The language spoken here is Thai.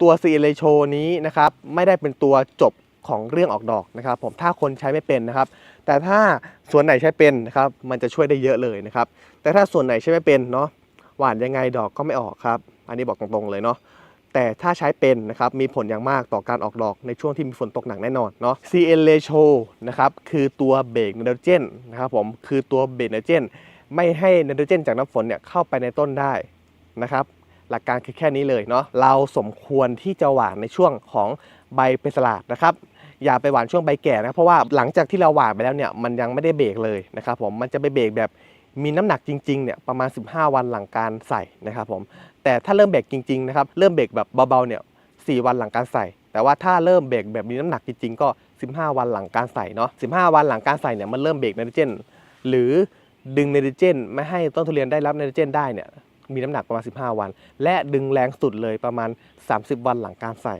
ตัว c ีเ a โชนี้นะครับไม่ได้เป็นตัวจบของเรื่องออกดอกนะครับ ผมถ้าคนใช้ไม่เป็นนะครับ แต่ถ้าส่วนไหนใช้เป็นนะครับมันจะช่วยได้เยอะเลยนะครับ แต่ถ้าส่วนไหนใช้ไม่เป็นเนาะหวานยังไงดอกก็ไม่ออกครับ อันนี้บอกตรงๆเลยเนาะแต่ถ้าใช้เป็นนะครับมีผลอย่างมากต่อการออกดอกในช่วงที่มีฝนตกหนักแน่นอนเนาะ CN ratio นะครับคือตัวเบรกไนโตรเจนนะครับผมคือตัวเบรกไนโตรเจน ไม่ให้ไนโตรเจนจากน้ำฝนเนี่ยเข้าไปในต้นได้นะครับ หลักการคือแค่นี้เลยเนาะเราสมควรที่จะหว่านในช่วงของใบเป็นสลัดนะครับอย่าไปหว่านช่วงใบแก่นะเพราะว่าหลังจากที่เราหว่านไปแล้วเนี่ยมันยังไม่ได้เบรกเลยนะครับผมมันจะไปเบรกแบบมีน้ำหนักจริงๆเนี่ยประมาณ 15 วันหลังการใส่นะครับผมแต่ถ้าเริ่มเบรกจริงๆนะครับเริ่มเบรกแบบเบาๆเนี่ย4วันหลังการใส่ แต่ว่าถ้าเริ่มเบรกแบบมีน้ำหนักจริงๆก็ 15 วันหลังการใส่เนาะ15 วันหลังการใส่เนี่ยมันเริ่มเบรกไนโตรเจนหรือดึงไนโตรเจน ไม่ให้ต้นทุเรียนได้รับไนโตรเจนได้เนี่ย มีน้ำหนักประมาณ 15 วัน และดึงแรงสุดเลยประมาณ 30 วันหลังการใส่